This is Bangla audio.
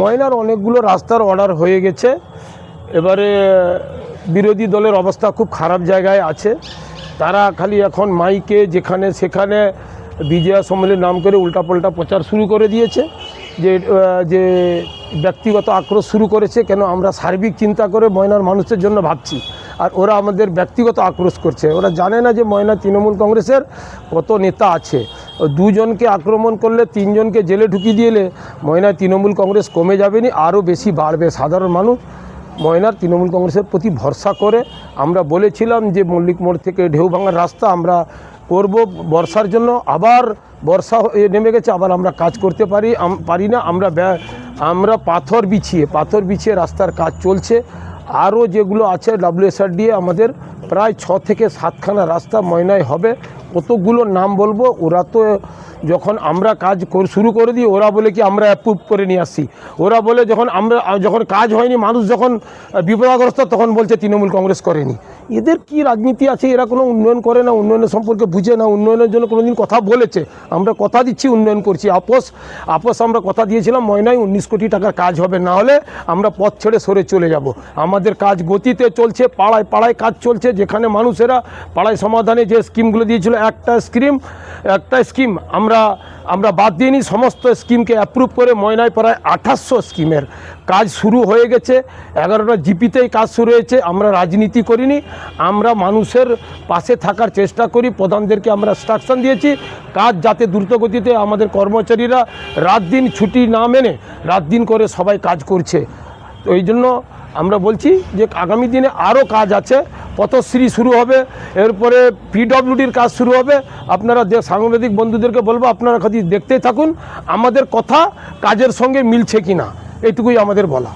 ময়নার অনেকগুলো রাস্তার অর্ডার হয়ে গেছে। এবারে বিরোধী দলের অবস্থা খুব খারাপ জায়গায় আছে। তারা খালি এখন মাইকে যেখানে সেখানে বিজয়া সম্মেলনের নাম করে উল্টাপাল্টা প্রচার শুরু করে দিয়েছে। যে যে ব্যক্তিগত আক্রোশ শুরু করেছে, কেন আমরা সার্বিক চিন্তা করে ময়নার মানুষের জন্য ভাবছি। আর ওরা আমাদের ব্যক্তিগত আক্রোশ করছে। ওরা জানে না যে ময়না তৃণমূল কংগ্রেসের কত নেতা আছে। দুজনকে আক্রমণ করলে তিনজনকে জেলে ঢুকিয়ে দিলে ময়না তৃণমূল কংগ্রেস কমে যাবে না আরও বেশি বাড়বে সাধারণ মানুষ। ময়নার তৃণমূল কংগ্রেসের প্রতি ভরসা করে, আমরা বলেছিলাম যে মল্লিক মোড় থেকে ঢেউ ভাঙার রাস্তা আমরা করব বর্ষার জন্য, আবার বর্ষা নেমে গেছে, আবার আমরা কাজ করতে পারি পারি না, আমরা আমরা পাথর বিছিয়ে পাথর বিছিয়ে রাস্তার কাজ চলছে। আরও যেগুলো আছে ডাব্লিউএসআর দিয়ে আমাদের, প্রায় ছ থেকে সাতখানা রাস্তা ময়নায় হবে। কতগুলো নাম বলব? ওরা তো যখন আমরা কাজ শুরু করে দিই, ওরা বলে কি আমরা অ্যাপ্রুভ করে নিয়ে আসছি। ওরা বলে যখন আমরা যখন কাজ হয়নি, মানুষ যখন বিপদাগ্রস্ত, তখন বলছে তৃণমূল কংগ্রেস করেনি। এদের কি রাজনীতি আছে? এরা কোনো উন্নয়ন করে না, উন্নয়নের সম্পর্কে বুঝে না, উন্নয়নের জন্য কোনো দিন কথা বলেছে। আমরা কথা দিচ্ছি, উন্নয়ন করছি। আপোষ আপোষ আমরা কথা দিয়েছিলাম ময়নায় উনিশ কোটি টাকার কাজ হবে, না হলে আমরা পথ ছেড়ে সরে চলে যাব। আমাদের কাজ গতিতে চলছে, পাড়ায় পাড়ায় কাজ চলছে, যেখানে মানুষেরা পাড়ায় সমাধানে যে স্কিমগুলো দিয়েছিল, একটা স্কিম একটা স্কিম আমরা আমরা বাদ দিইনি, সমস্ত স্কিমকে অ্যাপ্রুভ করে ময়নায় প্রায় আঠাশশো স্কিমের কাজ শুরু হয়ে গেছে। এগারোটা জিপিতেই কাজ শুরু হয়েছে, আমরা রাজনীতি করিনি, আমরা মানুষের পাশে থাকার চেষ্টা করি, প্রধানদেরকে আমরা ইনস্ট্রাকশন দিয়েছি, কাজ যাতে দ্রুতগতিতে আমাদের কর্মচারীরা রাত দিন ছুটি না মেনে, রাত দিন করে সবাই কাজ করছে। তো জন্য আমরা বলছি যে আগামী দিনে আরও কাজ আছে, পথশ্রী শুরু হবে, এরপরে পিডব্লিউডির কাজ শুরু হবে। আপনারা সাংবাদিক বন্ধুদেরকে বলব, আপনারা খালি দেখতেই থাকুন, আমাদের কথা কাজের সঙ্গে মিলছে কি না এইটুকুই আমাদের বলা।